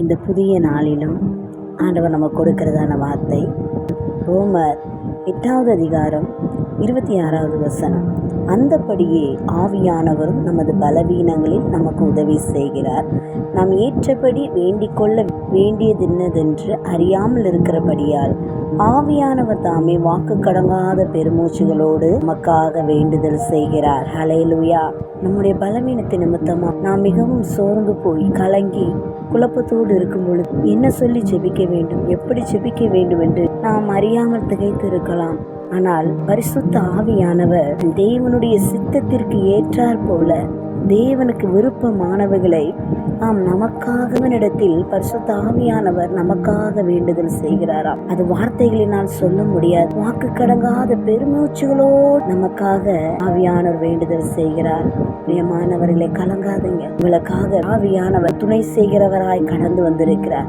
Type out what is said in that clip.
இந்த புதிய நாளிலும் ஆண்டவர் நமக்கு கொடுக்கிறதான வார்த்தை ரோமர் எட்டாவது அதிகாரம் இருபத்தி ஆறாவது வசனம். அந்தபடியே ஆவியானவரும் நமது பலவீனங்களில் நமக்கு உதவி செய்கிறார். நாம் ஏற்றபடி வேண்டிக் கொள்ள வேண்டியதென்னதென்று அறியாமல் இருக்கிறபடியால் ஆவியானவர் தாமே வாக்கு கடங்காத பெருமூச்சுகளோடு நமக்காக வேண்டுதல் செய்கிறார். ஹலேலுயா நம்முடைய பலவீனத்தை நிமித்தமா நாம் மிகவும் சோர்ந்து போய் கலங்கி குழப்பத்தோடு இருக்கும் பொழுது என்ன சொல்லி ஜெபிக்க வேண்டும்? எப்படி ஜெபிக்க வேண்டும் என்று நாம் அறியாமல் திகைத்து இருக்கலாம். ஆனால் பரிசுத்த ஆவியானவர் தேவனுடைய சித்தத்திற்கு ஏற்றாற் போல தேவனுக்கு விருப்பமானவைகளை ஆம் நமக்காகவனிடத்தில் பரிசுத்த ஆவியானவர் நமக்காக வேண்டுதல் செய்கிறாராம். அது வார்த்தைகளினால் சொல்ல முடியாது. வாக்கு கடங்காத பெருமூச்சுகளோடு நமக்காக ஆவியானவர் வேண்டுதல் செய்கிறார். பிரியமானவர்களை கலங்காதீங்க. உங்களுக்காக ஆவியானவர் துணை செய்கிறவராய் கடந்து வந்திருக்கிறார்.